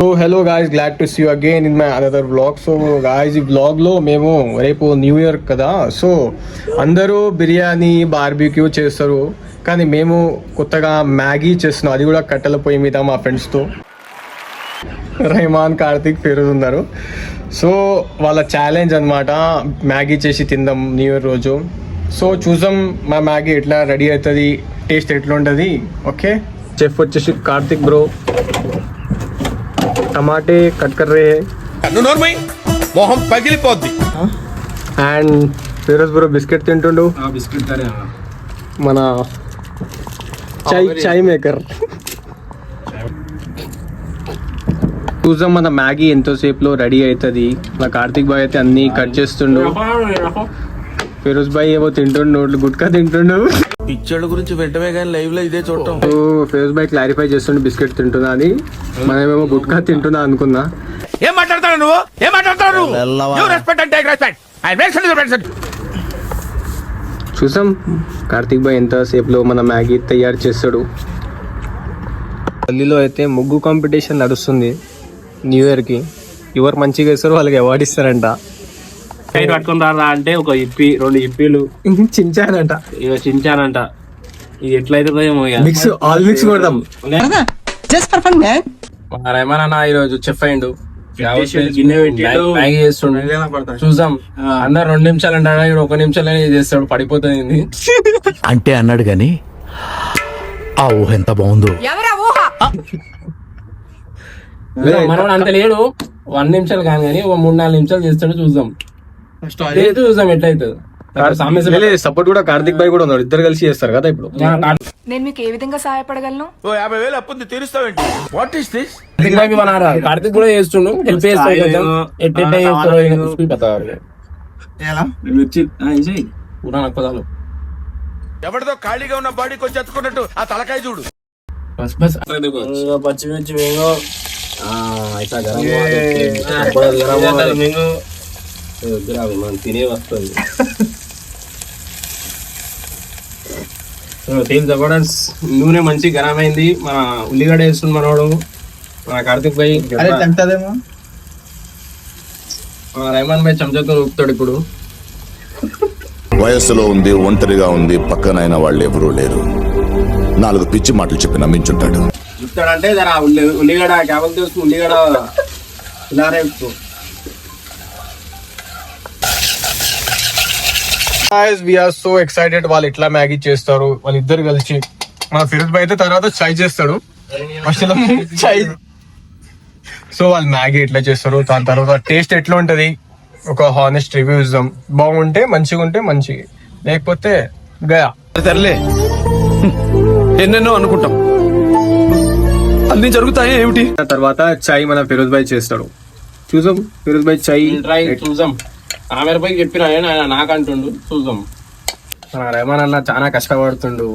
So hello guys glad to see again in my another blog so guys ఈ బ్లాగ్లో మేము రేపు new year కదా? సో అందరూ బిర్యానీ బార్బీక్యూ చేస్తారు. కానీ మేము కొత్తగా మ్యాగీ చేస్తున్నాం. అది కూడా కట్టెల పొయ్యి మీద మా ఫ్రెండ్స్తో రెహమాన్ కార్తిక్ పేరు ఉన్నారు. సో వాళ్ళ ఛాలెంజ్ అనమాట మ్యాగీ చేసి తిందాం న్యూ ఇయర్ రోజు. సో చూసాం మా మ్యాగీ ఎట్లా రెడీ అవుతుంది టేస్ట్ ఎట్లా ఉంటుంది ఓకే చెఫ్ వచ్చేసి కార్తిక్ బ్రో టమాటే కట్ కర్ రే నువ్వు నోర్మై. మొహం పగిలిపోద్ది. అండ్ ఫిరోజ్ బ్రో బిస్కెట్ తింటుండు. బిస్కెట్ మన చాయ్ చాయ్ మేకర్. చూసాం మన మ్యాగీ ఎంతోసేపులో రెడీ అవుతుంది మా కార్తిక్ బాయ్ అయితే అన్ని కట్ చేస్తుండు. ఫిరోజ్ బాయ్ ఏమో తింటుండు గుట్కా తింటుండు. పిక్చర్ల గురించి వెంటనే కానీ లైవ్లో ఇదే చూడటం. సో ఫిరోజ్ బాయ్ క్లారిఫై చేస్తుండు బిస్కెట్ తింటున్నా అని. మనమేమో గుట్కా తింటున్నా అనుకున్నా. ఏం మాట్లాడతావు నువ్వు? ఏం మాట్లాడతావు నువ్వు? Respect and take respect I respect చూసాం. కార్తిక్ బాయ్ ఎంత సేపులో మన మ్యాగీ తయారు చేస్తాడు. ఢిల్లీలో అయితే ముగ్గు కాంపిటీషన్ నడుస్తుంది. న్యూ ఇయర్కి ఎవరు మంచిగా వేస్తారో వాళ్ళకి అవార్డు ఇస్తారంట. సైడ్ పట్టుకుని రారా అంటే ఒక ఇప్పి రెండు ఇప్పిలు. చించానంట ఇక చించానంట ఇది ఎట్లయితే ఏమో. మిక్స్ ఆల్ మిక్స్ కొడదాం. మా రేమన్ అన్న ఈరోజు చెఫ్ అయిండు చూసాం అందరు రెండు నిమిషాలు అంటాడు ఇక్కడ ఒక నిమిషాలనే చేస్తాడు పడిపోతుంది. అంటే అన్నాడు గాని ఆ ఊహ ఎంత బాగుందో. మనవాడు అంత లేడు. వన్ నిమిషాలు కాదు కానీ ఒక మూడు నాలుగు నిమిషాలు చేస్తాడు చూద్దాం. చేసి చూద్దాం ఎట్లయితుంది సామెత సపోర్ట్ కూడా కార్తిక్ బాయ్ కూడా ఉన్నాడు ఇద్దరు కలిసి చేస్తారు కదా ఇప్పుడు. నేను మీకు ఏ విధంగా సహాయపడగలను? ఓ యాభై వేలు అప్పుంది తీరుస్తావేంటి? వాట్ ఈస్ దిస్ కార్తిక్ కూడా చేస్తుండు. హెల్ప్ చేస్తాడు కొంచెం. ఎవరిదో ఖాళీగా ఉన్న బాడీకి వచ్చి ఎత్తుకున్నట్టు ఆ తలకాయ చూడు. బస్ బస్. పచ్చిమిర్చి మింగు. ఆ, ఇట్లా గరం గరం మసాలా మింగు ఏ వద్దురా, అవి మనం తినే వస్తుంది టీమ్ జబర్దస్ నూనె మంచి గరం అయింది మన ఉల్లిగడ్డ వేస్తుంది మనోడు మన కార్తిక్ భాయ్ మన రైమాన్ భాయ్ చెంచాతో ఊపుతాడు ఇప్పుడు. వయస్సులో ఉంది ఒంటరిగా ఉంది పక్కనైన వాళ్ళు ఎవరూ లేరు. నాలుగు పిచ్చి మాటలు చెప్పి నమ్మించుంటాడు. ఊపుతాడంటే జర ఉల్లి ఉల్లిగడ్డ క్యాబల్ తీసుకుని ఉల్లిగడ్డ ఊపుతూ వీఆర్ సో ఎక్సైటెడ్ వాళ్ళు ఎట్లా మ్యాగీ చేస్తారు? వాళ్ళు ఇద్దరు కలిసి. మన ఫిరోజ్ బాయ్ అయితే తర్వాత చాయ్ చేస్తాడు. ఫస్ట్ సో వాళ్ళు మ్యాగీ ఎట్లా చేస్తారు? దాని తర్వాత టేస్ట్ ఎట్లా ఉంటది ఒక హానెస్ట్ రివ్యూ ఇద్దాం. బాగుంటే మంచిగా ఉంటే మంచి లేకపోతే గయా. సర్లే. ఎన్నెన్నో అనుకుంటాం. అన్ని జరుగుతాయి ఏమిటి? ఆ తర్వాత చాయ్ మన ఫిరోజ్ బాయ్ చేస్తాడు. చూసాం ఫిరోజ్ బాయ్ చాయ్ ట్రై చూద్దాం. ఆమె పైకి చెప్పిన ఆయన ఆయన నాకు అంటుండు చూద్దాం. మన రేమన్ అన్న చాలా కష్టపడుతుండు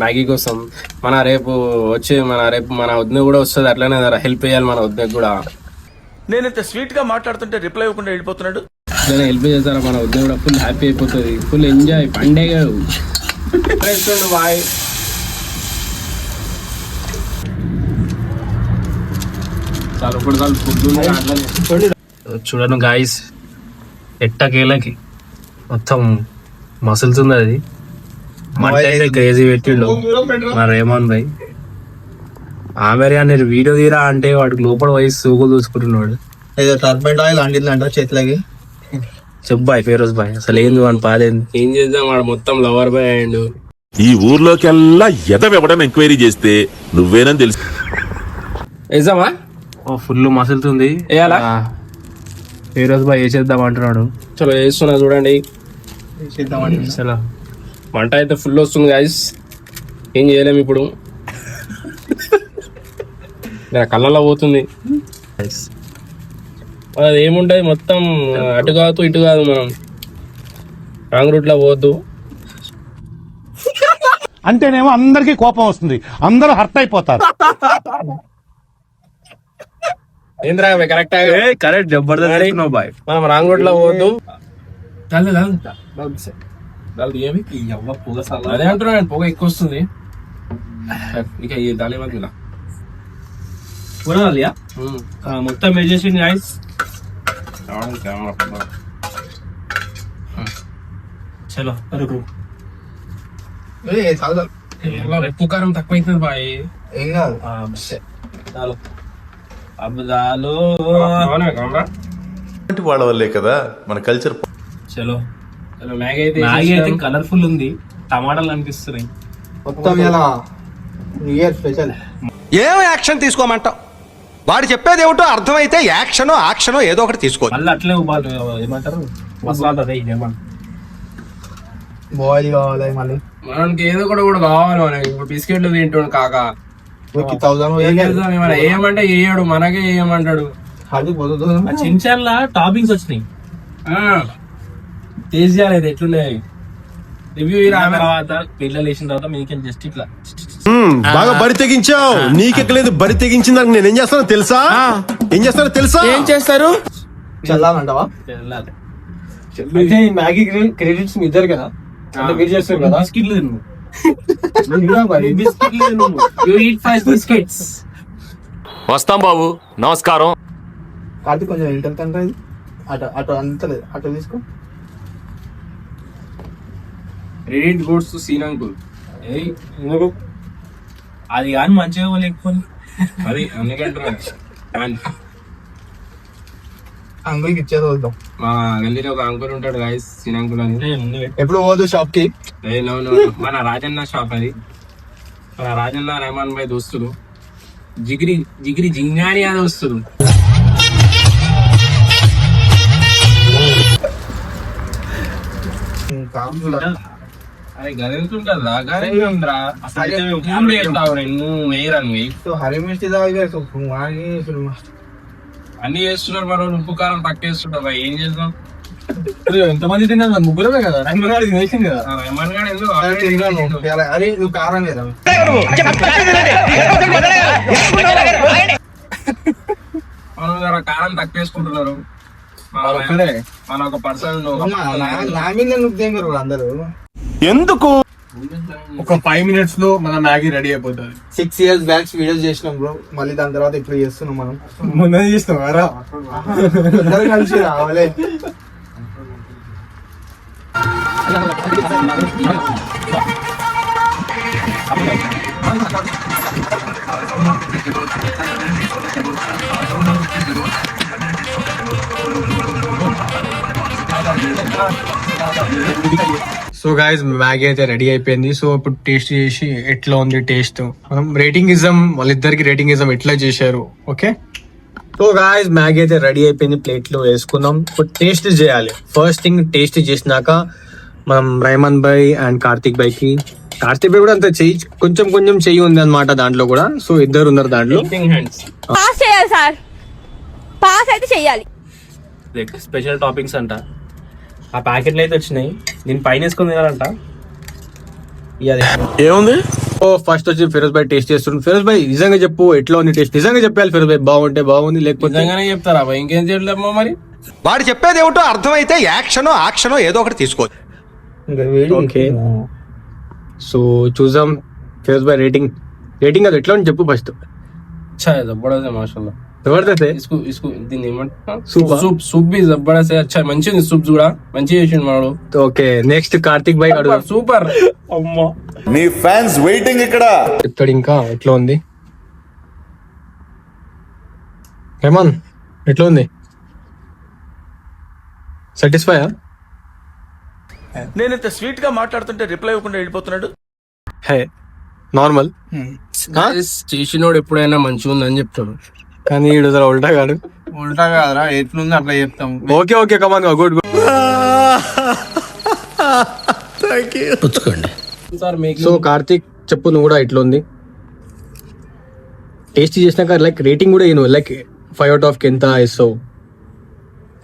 మ్యాగీ కోసం. మన రేపు వచ్చి మన రేపు మన వద్ద కూడా వస్తుంది అట్లనే హెల్ప్ చేయాలి మన వద్ద కూడా. నేను ఇంత స్వీట్గా మాట్లాడుతుంటే రిప్లై ఇవ్వకుండా వెళ్ళిపోతున్నాడు. అట్లనే హెల్ప్ చేస్తారా మన వద్ద కూడా ఫుల్ హ్యాపీ అయిపోతుంది. ఫుల్ ఎంజాయ్ పండగ బాయ్ చాలు ఇప్పుడు చాలు ఫుడ్ చూడను గాయస్ ఎట్టకేలకి? మొత్తం మసులుతుంది అది మంట క్రేజీ పెట్టిండు మా రేమాన్ భాయ్. ఆమె నేను వీడియో తీరా అంటే వాడికి లోపల వయసు సూకులు చూసుకుంటున్నాడు. ఏదో టర్బైన్ ఆయిల్ అంటిందంట చేతిలోకి. చెప్పు బాయ్ ఫేరోజ్ బాయ్. అసలు ఏంది వాడి పాదేంది ఏం చేద్దాం వాడు మొత్తం లవర్ బాయ్ అయ్యిండు. ఈ ఊర్లోకెల్లా ఎదవెవడని ఎంక్వైరీ చేస్తే నువ్వేనని తెలుసు. ఓ ఫుల్ మసులుతుంది. వేయాలా ఫేరోజ్ బాయ్ వేసేద్దాం అంటున్నాడు? చలో వేస్తున్నా చూడండి. అసలు మంట అయితే ఫుల్ వస్తుంది గాయస్ ఏం చేయలేము ఇప్పుడు. కళ్ళలో పోతుంది. అది ఏముంటది? మొత్తం అటు కాదు ఇటు కాదు మనం. రాంగ్ రూట్లో పోవద్దు. అంటేనేమో అందరికీ కోపం వస్తుంది. అందరూ హర్ట్ అయిపోతారు. ఏంద్రా కరెక్ట్ కరెక్ట్ జబర్దస్త్ బాయ్. మనం రాంగ్ రోడ్లో పోద్దు ఏమి? ఎవ్వ పొగ అదే అంటున్నాను పొగ ఎక్కువ వస్తుంది. ఇక దాని వల్ల మొత్తం వేసేసింది ఐస్ చలో అరకు. ఏ చాలా కారం తక్కువ అవుతుంది బాయ్. ఏం కాదు. చాలు. అబ్బు చాలు వాళ్ళ వల్లే కదా మన కల్చర్ చలో. చలో మ్యాగీ అయితే మ్యాగీ అయితే కలర్ఫుల్ ఉంది. టమాటాలు అనిపిస్తున్నాయి. మొత్తం ఇలా న్యూ ఇయర్ స్పెషల్ ఏం యాక్షన్ తీసుకోమంటావు? వాడు చెప్పేది ఏమిటో అర్థమైతే యాక్షనో యాక్షనో ఏదో ఒకటి తీసుకో మళ్ళీ అట్లే ఏమంటారు? మసాలా అదే ఏమంటారు బాయిల్ కావాలి మళ్ళీ. మనకి ఏదో కూడా కూడా కావాలి మనకి. ఇప్పుడు బిస్కెట్లు తింటాడు కాక. ఏమంటే వేయడు మనకే ఏమంటాడు. చించాన్లా టాపింగ్స్ వచ్చినాయి. టేస్ట్ చేయాలి ఎట్లున్నాయి? రివ్యూ తర్వాత పిల్లలు వేసిన తర్వాత మీకు జస్ట్ ఇట్లా. బాగా బరి తెగించావు. నీకెక్కలేదు బరి తెగించిన దానికి నేను ఏం చేస్తానో తెలుసా? ఏం చేస్తానో తెలుసా? ఏం చేస్తారు? చల్లాలంటావా? మ్యాగీ క్రెడిట్స్ మీ ఇద్దరు కదా? అంటే మీరు చేస్తారు కదా? బిస్కెట్లు వస్తాం బాబు. నమస్కారం. కార్తీక్ కొంచెం ఇంటర్ కంటే అటు అటు అంత లేదు. అటు తీసుకో. క్రెడిట్ గోడ్స్ సీన్ అంకుల్ అది కానీ మంచిగా లేకపోతే అది అందుకంటున్నా అంకుల్కి ఇచ్చేది వద్దాం. మా గల్లీలో ఒక అంకుల్ ఉంటాడు గాయస్ సీన్ అంకుల్ అని ఎప్పుడు పోదు షాప్కి. మన రాజన్న షాప్ అది. మన రాజన్న రెహమాన్ భాయ్ దోస్తులు. జిగిరి జిగిరి జింగాని ఆ దోస్తులు అరే గదెంతుంటుందా గదెంతుందిరా అసలు వేస్తావు నువ్వు వేయరాను వేయి సో హరి మిర్చి తాగి వాగి అన్ని చేస్తున్నారు మరో ఉప్పు కారం తక్కువ వేస్తుంటారు భయ్. ఏం చేద్దాం? ఎంతమంది తిన్నారు? ముగ్గురమే కదా? గారు తినేసింది కదా? రెహమాన్ గాడు ఎందుకు అరే నువ్వు కారం లేదా? మనం కారం తక్కువ వేసుకుంటున్నారు. మన- ఒక పర్సన్ నా మీద నువ్వు అందరూ? ఎందుకు? ఒక ఫైవ్ మినిట్స్లో మన మ్యాగీ రెడీ అయిపోతుంది. సిక్స్ ఇయర్స్ బ్యాక్స్ వీడియోస్ చేసినాం బ్రో మళ్ళీ దాని తర్వాత ఇప్పుడు చేస్తున్నాం మనం. ముందే రా. కలిసి రావాలే. సో గాయస్ మ్యాగీ అయితే రెడీ అయిపోయింది. సో ఇప్పుడు టేస్ట్ చేసి ఎట్లా ఉంది టేస్ట్ మనం రేటింగ్ ఇద్దాం వాళ్ళిద్దరికి రేటింగ్ ఇద్దాం ఎట్లా చేశారు? ఓకే సో గాయస్ మ్యాగీ అయితే రెడీ అయిపోయింది ప్లేట్లో వేసుకుందాం. ఇప్పుడు టేస్ట్ చేయాలి. ఫస్ట్ థింగ్ టేస్ట్ చేసినాక మనం రైమన్ భాయ్ అండ్ కార్తిక్ భాయ్కి కార్తిక్ భాయ్ కూడా అంత చెయ్యి. కొంచెం కొంచెం చెయ్యి ఉంది అనమాట దాంట్లో కూడా. సో ఇద్దరు ఉన్నారు దాంట్లో. పాస్ చేయాలి సార్. పాస్ అయితే చెయ్యాలి. స్పెషల్ టాపింగ్స్ అంట. ఆ ప్యాకెట్లు అయితే వచ్చినాయి. దీని పైన వేసుకుని తినాలంట. ఏముంది? ఓ ఫస్ట్ వచ్చి ఫిరోజ్ భాయ్ టేస్ట్ చేస్తుండ్రు ఫిరోజ్ భాయ్ నిజంగా చెప్పు ఎట్లా ఉంది టేస్ట్ నిజంగా చెప్పాలి ఫిరోజ్ భాయ్ బాగుంటే బాగుంది లేకపోతే నిజంగానే చెప్తారా భయ్? ఇంకేం చేయలేమో మరి? వాడు చెప్పేది ఏమిటో అర్థమైతే యాక్షనో యాక్షనో ఏదో ఒకటి తీసుకో ఓకే. సో చూద్దాం. ఫిరోజ్ భాయ్ రేటింగ్. రేటింగ్ అది ఎట్లా ఉంది చెప్పు ఫస్ట్ अच्छा है जबरदस्त है माशाल्लाह జబర్దస్త్ इसको इसको దీన్ని ఏమంటారు Soup ఆ? సూప్ సూప్ బి జబర్దస్త్ है अच्छा మంచిది సూప్ కూడా మంచిగా చేసిండు మనోడు ఓకే నెక్స్ట్ కార్తిక్ భాయ్ అడుగు సూపర్ అమ్మా నీ ఫ్యాన్స్ వెయిటింగ్ ఇక్కడ చెప్తాడు ఇంకా ఎట్లా ఉంది హేమన్ ఎట్లా ఉంది సాటిస్ఫై నేను ఇంత స్వీట్ గా మాట్లాడుతుంటే రిప్లై ఇవ్వకుండా వెళ్ళిపోతున్నాడు హే normal. చేసినోడు ఎప్పుడైనా మంచిగా ఉందని చెప్తాడు. కానీ ఈడు జర ఉల్టా కాడు. ఉల్టా కాదురా ఎట్లుంది అట్లా చెప్తాం. Okay okay come on good good sir మీకు సో కార్తిక్ చెప్పు నువ్వు కూడా ఎట్లా ఉంది టేస్ట్ చేసినాక లైక్ రేటింగ్ కూడా నేను లైక్ ఫైవ్ అవుట్ ఆఫ్కి ఎంత ఇస్తావు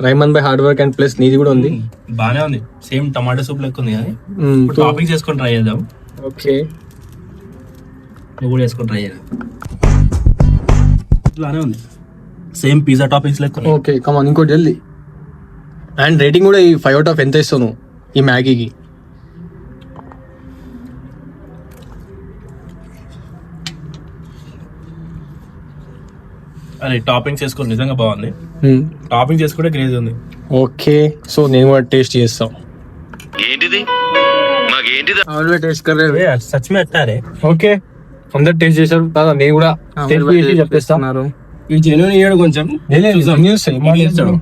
రైమన్ బై హార్డ్ వర్క్ అండ్ ప్లస్ నీది కూడా ఉంది. బానే ఉంది. సేమ్ టమాటా సూప్ లెక్క ఉంది కానీ. టాపింగ్ చేసుకొని ట్రై చేద్దాం. ఓకే నువ్వు కూడా వేసుకొని ట్రై చేద్దాం ఇట్లానే ఉంది. సేమ్ పిజ్జా టాపింగ్స్ లెక్క. ఓకే కమాన్ ఇంకోటి జల్దీ. అండ్ రేటింగ్ కూడా ఈ ఫైవ్ అవుట్ ఆఫ్ ఎంత ఇస్తావు నువ్వు ఈ మ్యాగీకి? అది టాపింగ్ చేసుకుని నిజంగా బాగుంది. టాపింగ్ చేసుకుంటే క్రేజ్ ఉంది. ఓకే సో నేను కూడా టేస్ట్ చేస్తాం. టేస్ట్ కర్రే. సచ్ మే అట్టా రే ఓకే అందరు టేస్ట్ చేశారు. దాదా నేను కూడా టేస్ట్ చేసి చెప్పేస్తా. ఈ జెన్యున్ ఇయ్యాడు కొంచెం చేస్తాడు.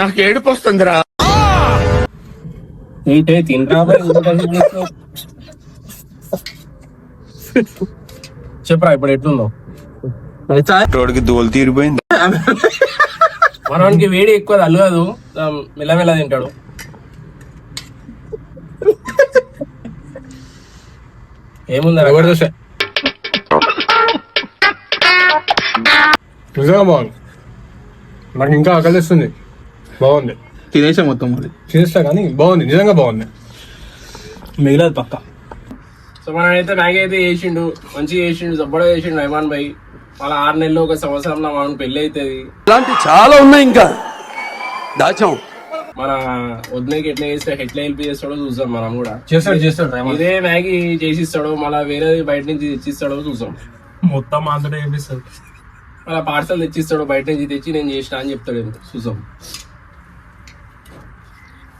నాకు ఏడుపు వస్తుందిరా. ఏంటే తింటా చెప్పరా ఇప్పుడు ఎట్లుందో? రోడ్డుకి దోలు తీరిపోయింది. మనవానికి వేడి ఎక్కువ తల్లదు మెల్లమెల్ల తింటాడు. ఏముంది జబర్దస్త్ నిజంగా బాగుంది. నాకు ఇంకా ఆకలిస్తుంది బాగుంది. తినేసా మొత్తం అది చేస్తా కానీ బాగుంది నిజంగా బాగుంది. మిగిలేదు పక్క. సో మనం అయితే మ్యాగీ అయితే చేసిండు మంచిగా చేసిండు జబ్బడా చేసిండు రెహమాన్ భాయ్. వాళ్ళ ఆరు నెలలు ఒక సంవత్సరంలో మనం పెళ్ళి అవుతుంది. ఇలాంటి చాలా ఉన్నాయి ఇంకా. దాచాం. మన వదిలేకి ఎట్లా చేస్తే ఎట్లా హెల్ప్ చేస్తాడో చూసాం మనం కూడా. చేస్తాడు చేస్తాడు. ఇదే మ్యాగీ చేసిస్తాడో మళ్ళీ వేరేది బయట నుంచి తెచ్చిస్తాడో చూసాం మొత్తం ఆంధ్ర చేపిస్తారు మళ్ళీ పార్సల్ తెచ్చిస్తాడో బయట నుంచి తెచ్చి నేను చేసిన అని చెప్తాడు చూసాం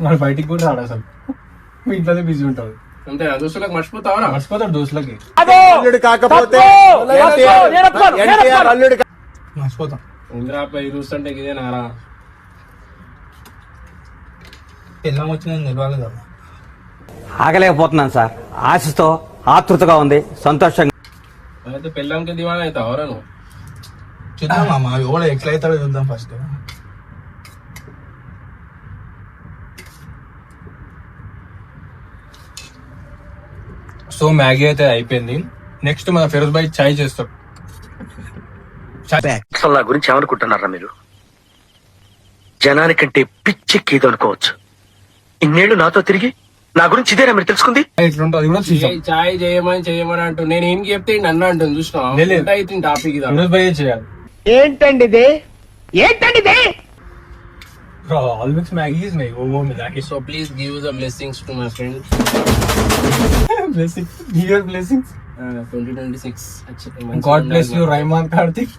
వాడు బయటికి కూడా రాడు అసలు. మీ ఇంట్లోనే బిజీ ఉంటాడు. అంతే దోస్తులకు మర్చిపోతావరా? మర్చిపోతాడు దోస్తులకి. అల్లుడు కాకపోతే మర్చిపోతాం. ఇంద్రాపై చూస్తుంటే ఇదే నారా పెళ్ళం వచ్చిన నిలవాలి కదా. ఆగలేకపోతున్నాను సార్. ఆశతో ఆతృతగా ఉంది. సంతోషంగా అయితే పెళ్ళాంకి దివాణం అవుతావరా నువ్వు? చూద్దాం మామ ఎవడ ఎట్లా అవుతాడో చూద్దాం ఫస్ట్ సో మ్యాగీ అయితే అయిపోయింది. నెక్స్ట్ మన ఫిరోజ్ భాయ్ చాయ్ చేస్తాడు. అసలు నా గురించి ఏమనుకుంటున్నారా మీరు? జనానికంటే పిచ్చెక్కేది అనుకోవచ్చు. ఇన్నేళ్ళు నాతో తిరిగి నా గురించి ఇదేనా మీరు తెలుసుకుంది? అది కూడా చూసాం చాయ్ చేయమని చేయమని అంటూ నేను ఏం చెప్తే నన్ను అంటుంది చూసినా టాపిక్ చేయాలి. ఏంటండి ఇది? ఏంటండి ఇది? All mix Maggi is my oh Maggi so please give the blessings to my friend blessing here blessings twenty twenty six God bless you Raiman Karthik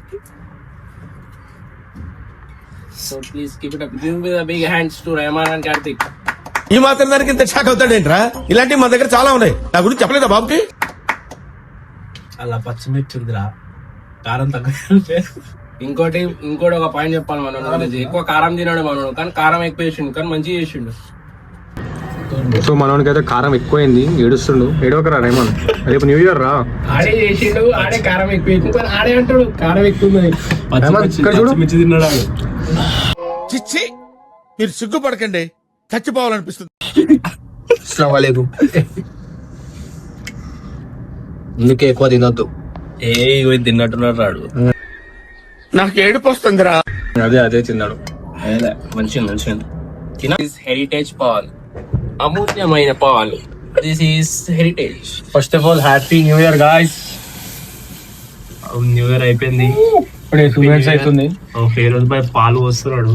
so please keep it up give the big hands to Rehman and Karthik ఈ మాత్రం దానికి ఇంత shock అవుతాడేంట్రా? ఇలాంటివి మన దగ్గర చాలా ఉన్నాయి. నా గురించి చెప్పలేదా బాబుకి? అలా పచ్చిమిర్చి ఉందిరా కారం తగ్గ ఇంకోటి ఇంకోటి ఒక పాయింట్ చెప్పాలి మనం ఎక్కువ కారం తినాడు మనోడు కానీ కారం ఎక్కువ వేసిండు కానీ మంచిగా చేసిండు సో మనోనికి అయితే కారం ఎక్కువైంది ఏడుస్తుండు. ఏడవకరా రైమాన్? రేపు న్యూ ఇయర్ రా. ఆడే చేసిండు ఆడే కారం ఎక్కువ ఆడే అంటాడు కారం ఎక్కువ చూడు. చిచ్చి మీరు సిగ్గుపడకండి. చచ్చిపోవాలనిపిస్తుంది. అస్సలం అందుకే ఎక్కువ తినొద్దు? ఏ తిన్నట్టున్నాడు రాడు. నాకు ఏడుపు వస్తుందిరా. అదే అదే తిన్నాడు. మంచిగా మంచిగా తిన. హెరిటేజ్ పాల్ అమూల్యమైన Paul this is heritage first of all happy new year guys new year అయిపోయింది. ఇప్పుడే టూ మినిట్స్ అవుతుంది ఫేరోజ్ పై పాలు వస్తున్నాడు.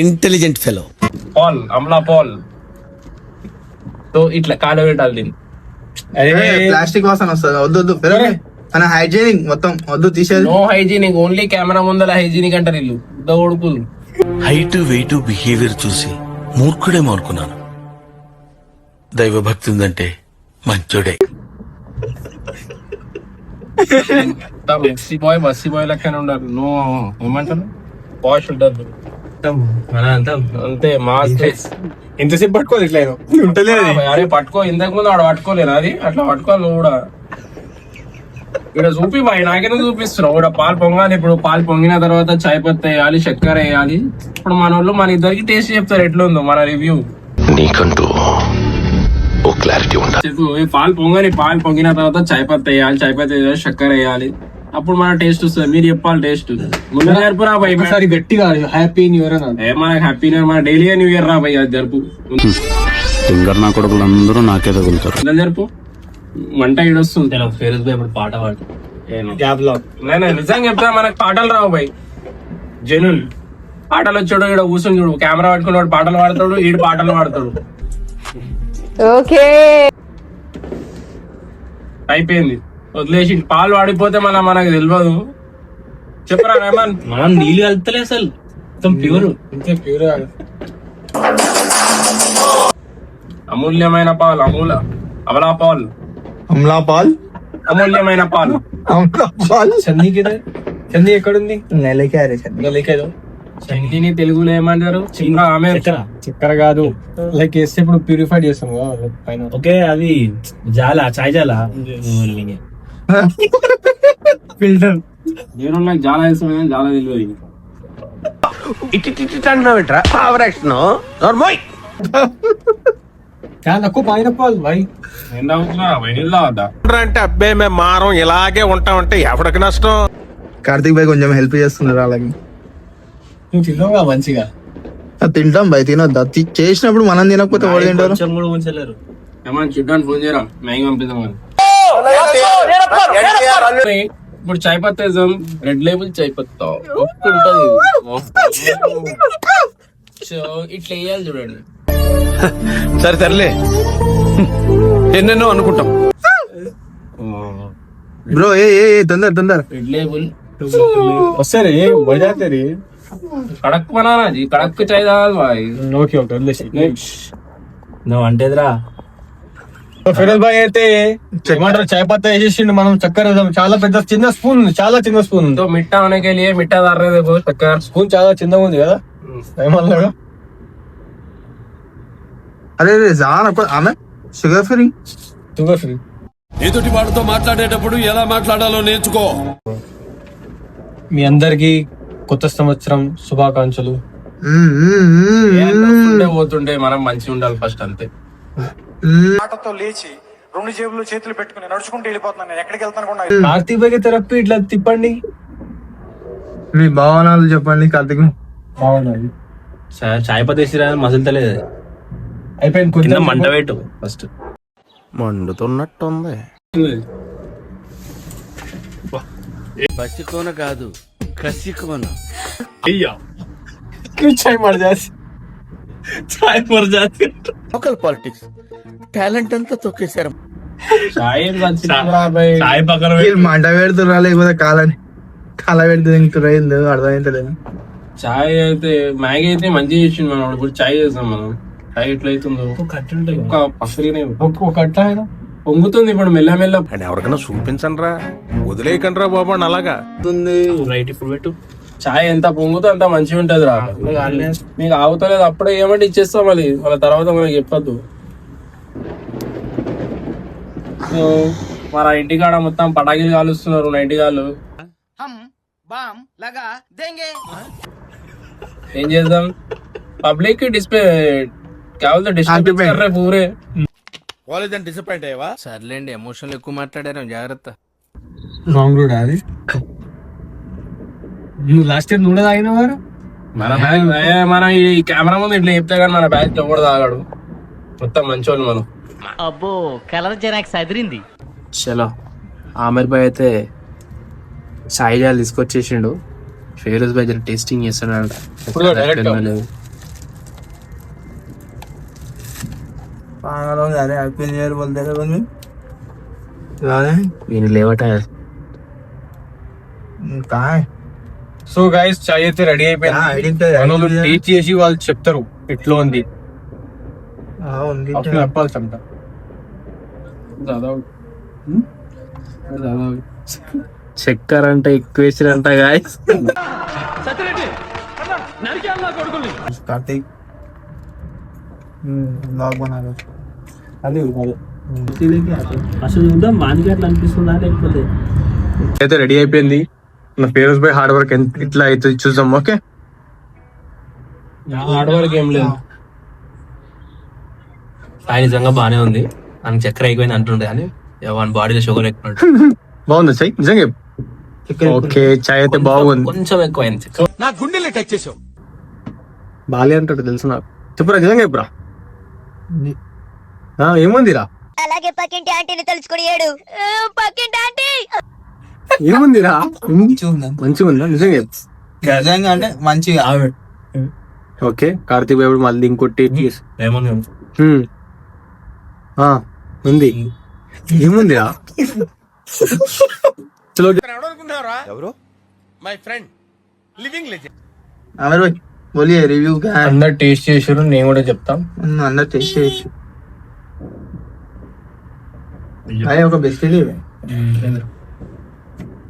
ఇంటెలిజెంట్ ఫెలో పాల్ అమలా పాల్ సో ఇట్లా కాలు పెట్టాలి దీన్ని. అరే ప్లాస్టిక్ వాసన వస్తుంది. వద్దు వద్దు. మన హైజీనిక్ మొత్తం వద్దు తీసేది. నో హైజీనిక్ ఓన్లీ కెమెరా ముందర హైజీనిక్ అంటారు ఇల్లు దౌడుకులు హైట్ వెయిట్ బిహేవియర్ చూసి మూర్ఖుడేమో అనుకున్నాను. దైవ భక్తి ఉందంటే మంచోడే. మెస్సీ బాయ్ మస్సీ బాయ్ లెక్కనే ఉండాలి. నో ఏమంటారు? బాయ్స్ ఉంటారు అంతే మాస్ ఎంతసేపు పట్టుకోదు ఇట్లా. ఉంటలేదు అది. అరే పట్టుకో ఇంతకు ముందు ఆడ పట్టుకోలేను అది? అట్లా పట్టుకోవాలి నువ్వు కూడా. ఇక్కడ చూపి బాయ్ నాకెందుకు చూపిస్తున్నావు? ఇక్కడ పాలు పొంగాలి ఇప్పుడు పాలు పొంగిన తర్వాత చాయ్ పత్తి వేయాలి చక్కెర వేయాలి. ఇప్పుడు మన వాళ్ళు మన ఇద్దరికి టేస్ట్ చెప్తారు ఎట్లుందో మన రివ్యూ నీకంటూ ఓ క్లారిటీ ఉండాలి. చెప్పు పాలు పొంగని పాలు పొంగిన తర్వాత చాయ్ పత్తి వేయాలి చాయ్ పత్తి వేయాలి చక్కెర వేయాలి. అప్పుడు మన టేస్ట్ వస్తుంది. మీరు చెప్పాలి టేస్ట్. ముందు జరుపురా బాయ్ ఒకసారి గట్టిగా హ్యాపీ న్యూ ఇయర్ అని ఏ మన హ్యాపీ మన డైలీ న్యూ ఇయర్ రా భయ్ అది జరుపు. సింగర్ నా కొడుకులందరూ నాకే తగులుతారు. జరుపు? వంట ఇడొస్తుంది ఫేరస్ బాయ్ ఇప్పుడు పాట పాడు నిజంగా చెప్తా మనకు పాటలు రావు బాయ్. జనుల్ పాటలు వచ్చాడు ఇక్కడ కూర్చొని చూడు. కెమెరా పట్టుకున్నాడు పాటలు పాడతాడు ఈడు పాటలు పాడతాడు. ఓకే. అయిపోయింది. వదిలేసి పాలు వాడిపోతే మన మనకు తెలియదు చెప్పరా రేమన్? మనం నీళ్ళు కలుపుతలే అసలు. మొత్తం ప్యూర్ ఇంతే ప్యూర్ అమూల్యమైన పాలు అమూల అమలా పాలు. అమలా పాల్? అమూల్యమైన పాలు. అమలా పాల్? చందీ కిదే చందీ ఎక్కడుంది? నెలకే లేకేదో చంటిని తెలుగులో ఏమంటారు? చిన్న ఆమె చక్కెర కాదు. లైక్ వేస్తే ఇప్పుడు ప్యూరిఫైడ్ చేస్తాం కదా like పైన. ఓకే అది జాలా చాయ్ జాలా. ఫిల్టర్. నేను నాకు చాలా ఇష్టం చాలా తెలియదు అంటే మేము మారం ఇలాగే ఉంటామంటే ఎవడికి నష్టం? కార్తీక్ భాయ్ కొంచెం హెల్ప్ చేస్తున్నారు అలాగే నువ్వు తిన్నావుగా మంచిగా? తింటాం భయ్ తినొద్దా. చేసినప్పుడు మనం తినకపోతే ఎవరు తింటారు? ఏమన్నా చూడ్డానికి ఫోన్ చేయరా? మ్యాగీ పంపిద్దాం ఇప్పుడు చాయ్ పత్తా వేద్దాం రెడ్ లేబుల్ చాయ్ పత్తా ఒప్పుకుంటది సో ఇట్లా వేయాలి చూడండి. సరే సర్లే. ఎన్నెన్నో అనుకుంటాం. బ్రో ఏ ఏ తొందర తొందర. Red Label. వస్తారే బజాతే రే కడక్ బనానా జీ కడక్ చాయ్ తాగాలి ఓకే ఓకే వదిలేసి నువ్వు అంటేదిరా ఫిరోజ్ భాయ్ అయితే ఏమంటారు చాయ్ పత్తా వేసేసిండు మనం చక్కెర చాలా పెద్ద చిన్న స్పూన్ చాలా చిన్న స్పూన్ ఉంది. మిట్టా ఉనకెళ్ళి మిట్టా దారేది చక్కెర. స్పూన్ చాలా చిన్నగా ఉంది కదా? ఏమన్నా అదే ఆమె? Sugar free? Sugar free. ఎదుటి వాడితో మాట్లాడేటప్పుడు ఎలా మాట్లాడాలో నేర్చుకో. మీ అందరికి కొత్త సంవత్సరం శుభాకాంక్షలు. పోతుండే మనం మంచి ఉండాలి ఫస్ట్ అంతే. కార్తీక్ భాయ్ తెరపి ఇట్లా తిప్పండి. మీ భావనాలు చెప్పండి కార్తీక్. బాగున్నది చాయ్ వేసిరా మసులుతలేదు అయిపోయింది కింద కొంచెం మంట పెట్టు ఫస్ట్. మండుతున్నట్టుంది. పసికోన కాదు కసికోన. చాయ్ మడ చేసి చాయ్ పొర జాతి లోకల్ పాలిటిక్స్ టాలెంట్ అంతా తొక్కేశారు. చాయ్ పక్కన మంట పెడుతురా లేకపోతే కాలని కాల పెడితే ఏందో అర్థమైతలేదు. చాయ్ అయితే మ్యాగీ అయితే మంచిగా చేసిండు మనం ఇప్పుడు చాయ్ చేస్తాం మనం. చాయ్ ఎట్లా అవుతుందో ఒక పసరినే ఒక ఆయన? పొంగుతుంది ఇప్పుడు మెల్లమెల్ల అని ఎవరికైనా చూపించండి రా వదిలేయకండి రా బాబు అలాగా రైట్ ఇప్పుడు పెట్టు. చాయ్ ఎంత పొంగుతో అంత మంచిగా ఉంటది రా మీకు ఆగుతలేదు అప్పుడే ఏమంటే ఇచ్చేస్తాం మళ్ళీ. వాళ్ళ తర్వాత మనకి చెప్పొద్దు. మన ఇంటికాడ మొత్తం పటాకీలు కాలుస్తున్నారు నా ఇంటికాళ్ళు. ఏం చేద్దాం? పబ్లిక్ డిస్ప్లే కావాలి డిస్ప్లే పూరే. కాలేజ్ డిసప్పాయింట్ అయ్యావా? సర్లేండి ఎమోషన్లు ఎక్కువ మాట్లాడారు జాగ్రత్త. రాంగ్ రోడ్ అది నువ్వు లాస్ట్ ఇయర్ నువ్వు తాగిన వారు మన బ్యాగ్ మన ఈ కెమెరా ముందు ఇట్లా చెప్తే కానీ మన బ్యాగ్ ఎవడు తాగాడు. మొత్తం మంచోళ్ళు మనం. అబ్బో కలర్ జెరాక్స్ అదిరింది. చలో ఆమెర్ బాయ్ అయితే సాయిజాలు తీసుకొచ్చేసిండు. ఫేరోజ్ బాయ్ టేస్టింగ్ చేస్తున్నాడు అరే లేవట. సో గైస్ చాయ్ అయితే రెడీ అయిపోయింది. టీచ్ చేసి వాళ్ళు చెప్తారు. ఎట్లా ఉంది. ఉంది. చెప్పాల్సి చక్కెర అంటే ఎక్కువ వేసిరంట కార్తీక్. అయితే రెడీ అయిపోయింది. నా పేరు బై హార్డ్ వర్క్ ఎంత ఇట్లా అయితే చూద్దాం ఓకే? హార్డ్ వర్క్ ఏం లేదు. సాయి నిజంగా బానే ఉంది. అని చక్కెర అయిపోయింది అంటుండే కానీ వాని బాడీలో షుగర్ ఎక్కువ ఉంటుంది. బాగుంది చాయ్? నిజంగా ఓకే చాయ్ అయితే బాగుంది. కొంచెం ఎక్కువ అయింది చక్కెర. నా గుండెల్ని టచ్ చేసావు. బాలే అంటాడు తెలుసు నాకు. చెప్పురా నిజంగా చెప్పురా? ఆ, ఏముందిరా? అలాగే పక్కింటి ఆంటీని తలుచుకుని ఏడు. పక్కింటి ఆంటీ! ఏముందిరా? మంచిగా ఉందా మంచిగా ఉందా నిజంగా నిజంగా అంటే మంచిగా ఓకే కార్తీక్ ఇప్పుడు మళ్ళీ ఇంకోటి. ఆ, ఉంది. ఏముంది ఎవరు మై ఫ్రెండ్ లివింగ్ ఎవరు? రివ్యూ అందరు టేస్ట్ చేసారు నేను కూడా చెప్తాం. అందరు టేస్ట్ చేసి అదే ఒక బెస్ట్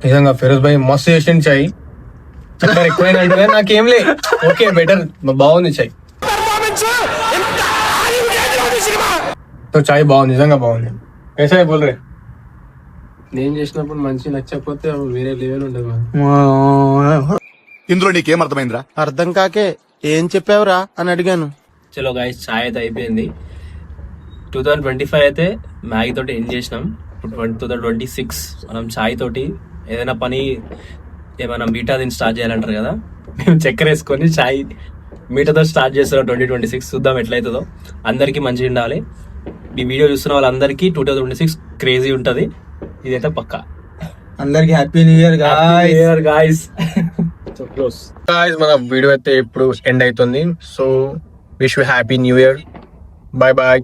నిజంగా ఫిరోజ్ భాయ్ మస్తు చేసిన చాయ్. చక్కర ఎక్కువైనా నాకేం లేదు ఓకే బెటర్ బాగుంది చాయ్. సో చాయ్ బాగుంది నిజంగా బాగుంది. వేసాయి బోల్రే నేను చేసినప్పుడు మంచి నచ్చకపోతే వేరే లెవెల్ ఉండదు ఇందులో నీకేం అర్థమైందిరా అర్థం కాకే ఏం చెప్పావురా అని అడిగాను. చలో గాయస్ చాయ్ అయితే అయిపోయింది. టూ థౌజండ్ ట్వంటీ ఫైవ్ అయితే మ్యాగీ తోటి ఎండ్ చేసినాం? Twenty two thousand twenty six మనం ఛాయ్ తోటి ఏదైనా పని ఏమైనా మీటా దీన్ని స్టార్ట్ చేయాలంటారు కదా? మేము చక్కెర వేసుకొని ఛాయ్ మీటాతో స్టార్ట్ చేస్తున్నాం ట్వంటీ ట్వంటీ సిక్స్ చూద్దాం ఎట్లయితుందో. అందరికీ మంచిగా ఉండాలి. ఈ వీడియో చూస్తున్న వాళ్ళందరికీ two thousand twenty six crazy ఉంటుంది. ఇదైతే పక్కా. అందరికి happy new year guys guys guys. మన వీడియో అయితే ఇప్పుడు ఎండ్ అవుతుంది so wish you happy new year bye bye